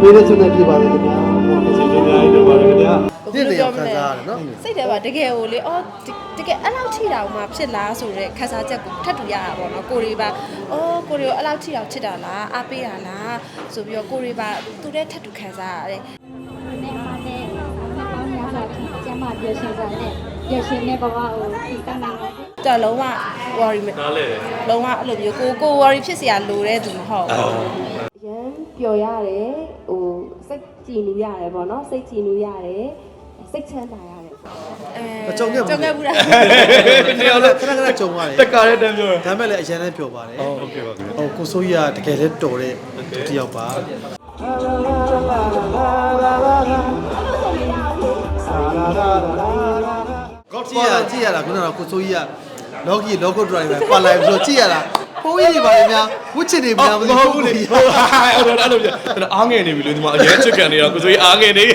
ပေးတဲ့ဆုနဲ့ပြပါလေခင်ဗျာကျေးဇူးများကြီးတင်ပါတယ်ခင်ဗျာဒီနေရာခံစားရတယ်နော်စိတ်ထဲမှာတကယ်ကိုလေအော်တကယ်အဲ့လောက်ထိတာမှဖြစ်လားဆိုတော့ခန်းစားချက်ကိုထပ်တူရတာပေါ့နော်ကိုရီပါအော်ကိုရီကိုအဲ့လောက်ထိအောင်ချစ်တာလားအားပေးတာလားဆိုပြီးတော့ကိုရီပါသူတဲ့ထပ်တူခန်းစားရတယ်နဲ့မှာနဲ့ဘာမှများစွာဖြင့်ကျမပြောရှင်စွာနဲ့ရရှင်တဲ့ဘဝကိုဒီတန်းနိုင်ပါစေတော်လုံးဝ worry မနားလေလုံးဝအဲ့လိုမျိုးကိုကို worry ဖြစ်စရာလိုတဲ့သူမဟုတ်ဘူးရန် ပျော်ရတယ်ဟိုစိတ်ကြည်နူးရတယ်ပေါ့နော်စိတ်ကြည်နူးရတယ်စိတ်ချမ်းသာရတယ်အဲကြုံခဲ့ဘူးကြုံခဲ့ဘူးလားနေရာလဲခဏခဏကြုံရတယ်တက်ကားတဲ့တန်းပြောရဒါပေမဲ့လည်းအရင်လည်းပြောပါတယ်ဟုတ်ကဲ့ပါခင်ဗျာဟိုကိုစိုးကြီးကတကယ်လည်းတော်တဲ့သူတစ်ယောက်ပါကြည့်ရကြည့်ရတာခုနကကိုစိုးကြီးကလောကီလောကုဒ်ဒရိုင်ဘာပါလာပြီးတော့ကြည့်ရတာ ဖိုးကြီးတွေပါလေများဝှစ်ချင်နေများမသိမဟုတ်ဘူးလေဟုတ်အဲ့တော့အဲ့လိုပြကျွန်တော်အားငယ်နေပြီလို့ဒီမှာအရင်ချစ်ကန်နေတာကိုဆိုရင်အားငယ်နေ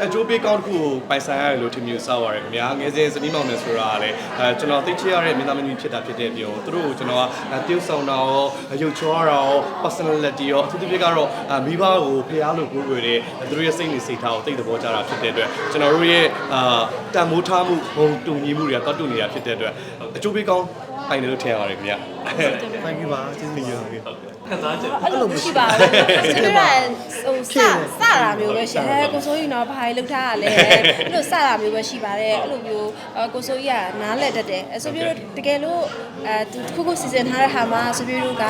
အမတန်အကျိုးပေးကောင်းတစ်ခုကိုပိုင်ဆိုင်ရတယ်လို့ထင်မြင်စောက်ရတယ်ခင်ဗျာငယ်စဉ်စနီးမောင်နယ်ဆိုတာကလည်းအဲကျွန်တော်သိချရတဲ့မင်းသားမင်းကြီးဖြစ်တာဖြစ်တဲ့ပြောသူတို့ကိုကျွန်တော်ကတရုပ်ဆောင်တာရောရုပ်ချောတာရော personality ရောအထူးသဖြင့်ကတော့မိဘကိုဖျားလို့ကိုးကွယ်တဲ့သူတို့ရဲ့စိတ်နေစိတ်ထားကိုသိတဲ့ဘောကြတာဖြစ်တဲ့အတွက်ကျွန်တော်တို့ရဲ့အာတန်မိုးထားမှုဘုံတူညီမှုတွေကတောက်တူနေတာဖြစ်တဲ့အတွက်အကျိုးပေးကောင်းပိုင်တယ်လို့ထင်ရပါတယ်ခင်ဗျာဖိုင်ပြပါကျေးဇူးတင်ပါတယ် ခံစားချက်အဲ့လိုမရှိပါဘူး။ကျွန်တော်ကဟိုစစတာမျိုးပဲရှိတယ်။ကိုစိုးကြီးတော့ဘာလို့လှုပ်ထားရလဲ။အဲ့လိုစတာမျိုးပဲရှိပါတယ်။အဲ့လိုမျိုးကိုစိုးကြီးကနားလက်တတ်တယ်။ဆိုပြီးတော့တကယ်လို့အဲသူတစ်ခုခုစီစဉ်ထားတဲ့ဟာမှာဆိုပြီးတော့က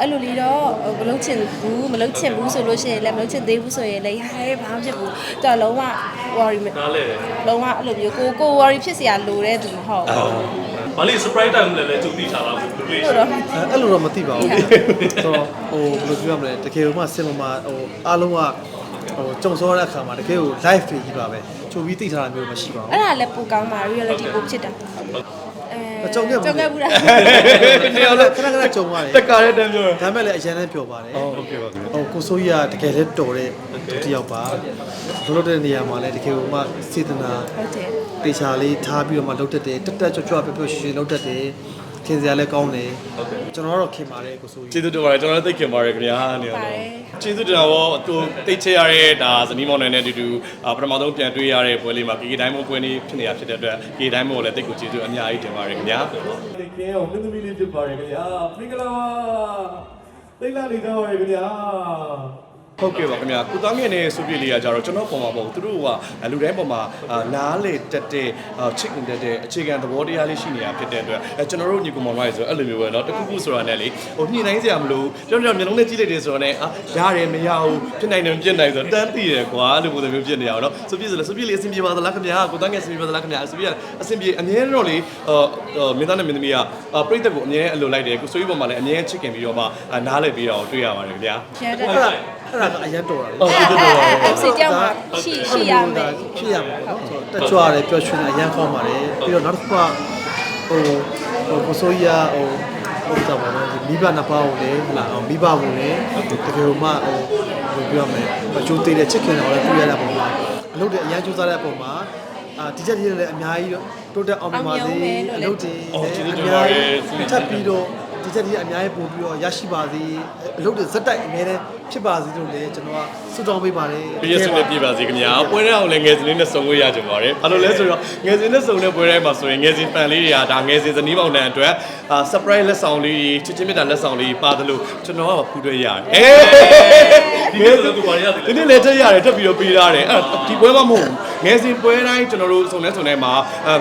အဲ့လိုလေးတော့မလုပ်ချင်ဘူးမလုပ်ချင်ဘူးဆိုလို့ရှိရင်လည်းမလုပ်ချင်သေးဘူးဆိုရင်လည်းဟာရဲဘာမှဖြစ်ဘူး။တော်လုံးဝ worry မနားလေလုံးဝအဲ့လိုမျိုးကိုကို worry ဖြစ်စရာလိုတဲ့သူမဟုတ်ဘူး ဘာလို့ surprise time လဲလဲကြုံသိထားတာဘူး။ဟုတ်တော့အဲ့လိုတော့မသိပါဘူးဆိုတော့ဟိုဘယ်လိုပြောရမလဲတကယ်လို့မှစင်မမှာဟိုအားလုံးကဟိုကြုံစောတဲ့အခါမှာတကယ်ကို live တွေကြီးပါပဲချုပ်ပြီးသိထားတာမျိုးမရှိပါဘူးအဲ့ဒါလည်းပိုကောင်းပါ reality ပိုဖြစ်တာ အဲကြုံခဲ့ဘူးကြုံခဲ့ဘူးလား နေရာလဲခဏခဏကြုံရတယ်တက်ကားတဲ့တန်းပြောရဒါပေမဲ့လည်းအရင်လည်းပြောပါတယ်ဟုတ်ကဲ့ပါခင်ဗျာဟိုကိုစိုးကြီးကတကယ်လည်းတော်တဲ့သူတစ်ယောက်ပါဘလို့တဲ့နေရာမှာလည်းတကယ်ကိုမှစေတနာ ဟုတ်တယ် တေချာလေးထားပြီးတော့မှလှုပ်တတ်တယ်တက်တက်ကြွကြွပျော်ပျော်ရွှင်ရွှင်လှုပ်တတ်တယ် ခင်စရာလည်းကောင်းတယ်ကျွန်တော်ကတော့ခင်ပါတယ်ကိုစိုးကြီးကျေးဇူးတင်ပါတယ်ကျွန်တော်လည်းသိခင်ပါတယ်ခင်ဗျာနေရာပါတယ်ကျေးဇူးတင်တာပေါ့သူသိချရတဲ့ဒါဇနီးမောင်နှံနဲ့အတူတူအာပထမဆုံးပြန်တွေ့ရတဲ့ပွဲလေးမှာ KK တိုင်းမပွဲလေးဖြစ်နေတာဖြစ်တဲ့အတွက် KK တိုင်းမကိုလည်းသိကိုကျေးဇူးအများကြီးတင်ပါတယ်ခင်ဗျာတေကဲအောင်မင်းသမီးလေးဖြစ်ပါတယ်ခင်ဗျာမင်္ဂလာပါသိလာနေတော့ရခင်ဗျာ ဟုတ်ကဲ့ပါခင်ဗျာကုသားမြင့်နဲ့စုပြလေးကကြတော့ကျွန်တော်ပုံမှာပေါ့သူတို့ကလူတိုင်းပုံမှာနားလေတက်တဲ့ချစ်ခင်တက်တဲ့အခြေခံသဘောတရားလေးရှိနေတာဖြစ်တဲ့အတွက်အဲကျွန်တော်တို့ညီကောင်မောင်လိုက်ဆိုအဲ့လိုမျိုးပဲเนาะတခုခုဆိုတာနဲ့လေဟိုညှိနှိုင်းစရာမလိုကျွန်တော်တို့မျက်လုံးနဲ့ကြည့်လိုက်တယ်ဆိုတော့ねအာရတယ်မရဘူးဖြစ်နိုင်တယ်မဖြစ်နိုင်ဆိုတော့တန်းသိတယ်ကွာအဲ့လိုပုံစံမျိုးဖြစ်နေအောင်เนาะစုပြဆိုလဲစုပြလေးအဆင်ပြေပါသလားခင်ဗျာကုသားငယ်အဆင်ပြေပါသလားခင်ဗျာစုပြအဆင်ပြေအမြဲတော့လေမင်းသားနဲ့မင်းသမီးကပြိတ္တကိုအမြဲအလိုလိုက်တယ်ကိုဆိုကြီးပုံမှာလည်းအမြဲချစ်ခင်ပြီးတော့မှနားလည်ပြီးတော့တွေ့ရပါတယ်ခင်ဗျာ ရတဲ့ အဲ့ဒါအဲ့ဒါကအရင်တော်တာလေဟုတ်အဲ့ကဲ့အဲ့တော့အဲ့အဲ့စီကြောင့်မှရှိရှိရမယ်ဖြစ်ရမှာပေါ့နော်ဆိုတော့တက်ကြွရတယ်ပျော်ရွှင်တယ်အရင်ကောင်းပါတယ်ပြီးတော့နောက်တစ်ခုကဟိုဟိုကိုစိုးကြီးကဟိုဟုတ်တာပါနော်မိဘနှစ်ပါးကိုလည်းဟလာမိဘကိုလည်းတကယ်လို့မှဟိုဘယ်ပြောရမလဲအကျိုးသေးတဲ့ချစ်ခင်တော်လည်းတွေ့ရတဲ့ပုံမှာအလုပ်တွေအရင်ကြိုးစားတဲ့ပုံမှာအာဒီချက်ကြီးလည်းအများကြီးတိုးတက်အောင်မြင်ပါစေအလုပ်တွေထပ်ပြီးတော့ ဒီချက်ကြီးအများကြီးပို့ပြီးတော့ရရှိပါစေအလုပ်တွေဇက်တိုက်အများနဲ့ဖြစ်ပါစေလို့လည်းကျွန်တော်ကဆုတောင်းပေးပါတယ်ပြည့်စုံနဲ့ပြပါစီခင်ဗျာပွဲတဲ့အောင်လည်းငယ်စဉ်လေးနဲ့စုံလို့ရကြပါပါတယ်။ဘာလို့လဲဆိုတော့ငယ်စဉ်နဲ့စုံတဲ့ပွဲတိုင်းမှာဆိုရင်ငယ်စဉ်ဖန်လေးတွေကဒါငယ်စဉ်ဇနီးပေါင်းတဲ့အတွက်အာ surprise လက်ဆောင်လေးချစ်ချင်းမြတ်တာလက်ဆောင်လေးပါတယ်လို့ကျွန်တော်ကဖူးတွေ့ရတယ်။အေးငယ်စဉ်ကဘာရဒီနေ့လည်းတက်ရတယ်တက်ပြီးတော့ပေးရတယ်။အဲ့ဒီပွဲမှာမဟုတ်ဘူး။ ငယ်စဉ်ပွဲတိုင်းကျွန်တော်တို့စုံနေစုံနေမှာ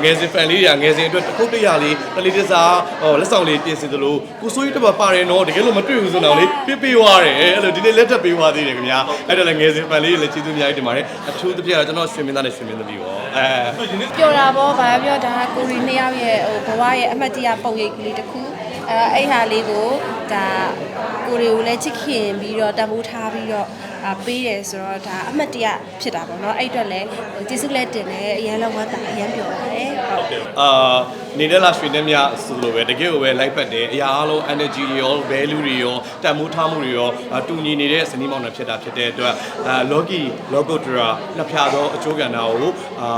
ငယ်စဉ်ဖန်လေးတွေကငယ်စဉ်အတွက်တစ်ခုတရလေးတလေးတစားလက်ဆောင်လေးပြင်ဆင်သလိုကိုစိုးကြီးတပတ်ပါတယ်နော်တကယ်လို့မတွေ့ဘူးဆိုတော့လေပြပေးသွားတယ်အဲ့လိုဒီနေ့လက်တက်ပေးသွားသေးတယ်ခင်ဗျာအဲ့ဒါလည်းငယ်စဉ်ဖန်လေးတွေလည်းကျေးဇူးအများကြီးတင်ပါတယ်အထူးသဖြင့်တော့ကျွန်တော်ရွှေမင်းသားနဲ့ရွှေမင်းသမီးရောအဲပြောတာပေါ့ဗာပြောဒါကိုရီနှစ်ယောက်ရဲ့ဟိုဘဝရဲ့အမှတ်တရပုံရိပ်ကလေးတစ်ခုအဲအဲ့ဟာလေးကိုဒါကိုရီကိုလည်းချစ်ခင်ပြီးတော့တံမိုးထားပြီးတော့အာ ပေးတယ်ဆိုတော့ဒါအမှတ်တရဖြစ်တာပေါ့နော်အဲ့အတွက်လည်းကျေးဇူးလက်တင်တယ်အရန်လောက်ဝတ်တာအရန်ပြောပါတယ်အာ နေတဲ့လာရွှေနဲ့မြဆိုလိုပဲတကယ်ကိုပဲလိုက်ပတ်တယ်အရာအလုံး energy တွေရော value တွေရောတန်မိုးထားမှုတွေရောအာတူညီနေတဲ့ဇနီးမောင်နှံဖြစ်တာဖြစ်တဲ့အတွက်အာ logi logo dra နှစ်ဖြာသောအကျိုးကဏ္ဍကိုအာ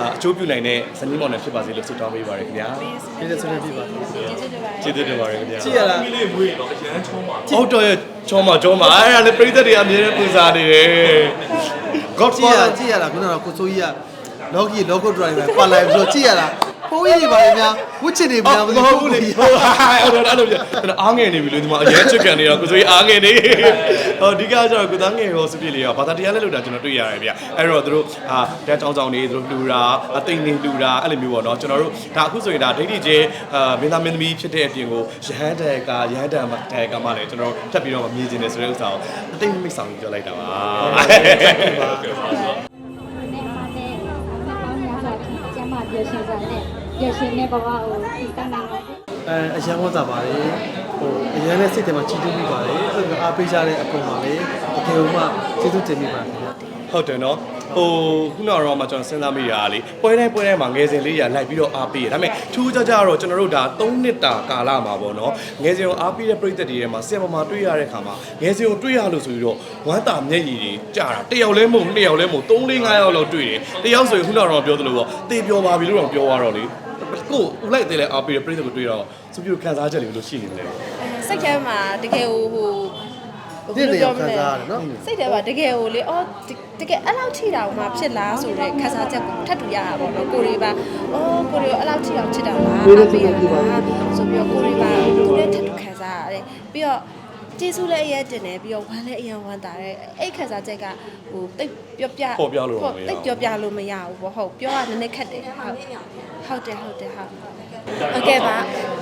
အာအကျိုးပြုနိုင်တဲ့ဇနီးမောင်နှံဖြစ်ပါစေလို့ဆုတောင်းပေးပါရခင်ဗျာဒီလိုဆိုနေပြီပါကျေးဇူးတင်ပါတယ်ကျေးဇူးတင်ပါတယ်ခင်ဗျာကြည့်ရလားဟုတ်တော့ရဲ့ချောမချောမအဲ့ဒါလည်းပြိသက်တွေအမြဲတမ်းပူစားနေတယ် God ကြည့်ရ Father ကြည့်ရလားခုနကကိုစိုးကြီးက logi logo drive ပဲပါလိုက်ပြီးတော့ကြည့်ရလား ပုံရိပ်တွေပါလေများဝစ်ချစ်တွေများမဟုတ်ဘူးလေဟုတ်အဲ့တော့အဲ့လိုပြကျွန်တော်အားငယ်နေပြီလို့ဒီမှာအရင်ချစ်ကန်နေတော့ကိုစိုးကြီးအားငယ်နေဟောဒီကကျတော့ကိုသားငယ်ရောစပြည့်လေးရောဘာသာတရားလဲလို့တာကျွန်တော်တွေ့ရတယ်ဗျအဲ့တော့သူတို့အာဓာတ်ချောင်းချောင်းနေသူတို့လှူတာအသိနေလှူတာအဲ့လိုမျိုးပေါ့နော်ကျွန်တော်တို့ဒါအခုဆိုရင်ဒါဒိဋ္ဌိကျဲအာမင်းသားမင်းသမီးဖြစ်တဲ့အပြင်ကိုရဟန်းတဲ့ကရဟန်းတန်တဲ့ကမှလည်းကျွန်တော်ထပ်ပြီးတော့မြင်ကျင်တယ်ဆိုတဲ့ဥစ္စာကိုအတိတ်မိတ်ဆောင်ပြောလိုက်တာပါနဲ့အားနဲ့နောက်ပေါင်းများစွာဖြင့်ကျမ်းမာပျော်ရွှင်စွာနဲ့ ပျော်ရွှင်တဲ့ဘဝကိုတည်တောင်းနိုင်ပါစေအဲအရန်ဝတ်တာပါတယ်ဟိုအရန်နဲ့စိတ်ထဲမှာကြည်တူးမိပါတယ်အဲ့လိုအားပေးကြတဲ့အပေါ်မှာလေအကေဥမကျေးဇူးတင်မိပါတယ်ခင်ဗျာ ဟုတ်တယ်နော်ဟိုခုနကတော့မှကျွန်တော်စဉ်းစားမိတာကလေပွဲတိုင်းပွဲတိုင်းမှာငယ်စဉ်လေးရလိုက်ပြီးတော့အားပေးရဒါပေမဲ့ထူးခြားခြားတော့ကျွန်တော်တို့ဒါ3နှစ်တာကာလမှာပေါ့နော်ငယ်စဉ်ကိုအားပေးတဲ့ပြည်သက်တွေထဲမှာဆင်မမာတွေ့ရတဲ့ခါမှာငယ်စဉ်ကိုတွေ့ရလို့ဆိုပြီးတော့ဝမ်းတာမျက်ရည်တွေကြာတာတစ်ယောက်လဲမဟုတ်နှစ်ယောက်လဲမဟုတ်3 4 5ယောက်လောက်တွေ့တယ်တစ်ယောက်ဆိုရင်ခုနကတော့ပြောသလိုပေါ့တေပြောပါပြီလို့တော့ပြောရတော့လေကိုဦးလိုက်တယ်လဲအားပေးတဲ့ပြည်သက်ကိုတွေ့တော့စပြူခံစားချက်တွေဘယ်လိုရှိနေလဲစိတ်ထဲမှာတကယ်ဟိုဟိုဒီတယောက်ခံစားရတယ်နော်စိတ်ထဲမှာတကယ်ဟိုလေအော် တကယ်အဲ့လောက်ထိတာမှဖြစ်လားဆိုတဲ့ခံစားချက်ကိုထပ်တူရတာပေါ့နော်ကိုရီပါအော်ကိုရီအဲ့လောက်ထိအောင်ချစ်တာလားဆိုပြီးတော့ကိုရီပါသူလည်းထပ်တူခံစားရတယ်ပြီးတော့ကျေးဇူးလည်းအရင်တင်တယ်ပြီးတော့ဝမ်းလည်းအရင်ဝမ်းတာတယ်အဲ့ခံစားချက်ကဟိုတိတ်ပြောပြတိတ်ပြောပြလို့မရဘူးပေါ့ဟုတ်ပြောရနည်းနည်းခက်တယ်ဟုတ်ဟုတ်တယ်ဟုတ်တယ်ဟုတ် ဟုတ်ကဲ့ပါ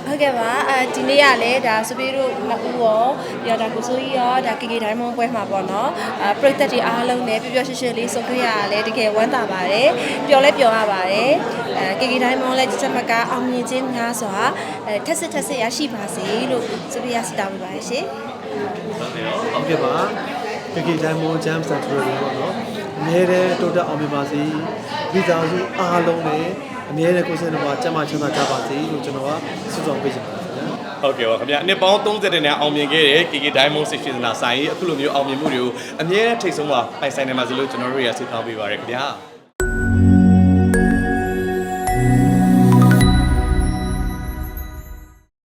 ဟုတ်ကဲ့ပါအဲဒီနေ့ကလည်းဒါစပီတို့နှစ်ဦးရောပြီးတော့ဒါကိုစိုးကြီးရောဒါကေကေတိုင်းမွန်ပွဲမှာပေါ့နော်အဲပရိသတ်တွေအားလုံးလည်းပျော်ပျော်ရွှင်ရွှင်လေးဆုံတွေ့ရတာလည်းတကယ်ဝမ်းသာပါတယ်ပျော်လဲပျော်ရပါတယ်အဲကေကေတိုင်းမွန်လည်းချက်မကအောင်မြင်ခြင်းများစွာအဲထက်စစ်ထက်စစ်ရရှိပါစေလို့စပီရစတောင်းပါရရှင်ဟုတ်ကဲ့ပါတကယ်တိုင်းမိုးဂျမ်စက်ထရီပေါ့နော်အမြဲတမ်းတိုးတက်အောင်မြင်ပါစေမိသားစုအားလုံးနဲ့ အမြဲတမ်းကိုယ်စိတ်နှပါကျန်းမာချမ်းသာကြပါစေလို့ကျွန်တော်ကဆုတောင်းပေးချင်ပါတယ်ခင်ဗျာဟုတ်ကဲ့ပါခင်ဗျာအနှစ်ပေါင်း30နဲ့အောင်မြင်ခဲ့တဲ့ KK Diamond Six နာဆိုင်အခုလိုမျိုးအောင်မြင်မှုတွေကိုအမြဲတမ်းထိတ်ဆုံးမှာပိုင်ဆိုင်နေမှာဆိုလို့ကျွန်တော်တို့ရဆုတောင်းပေးပါရခင်ဗျာ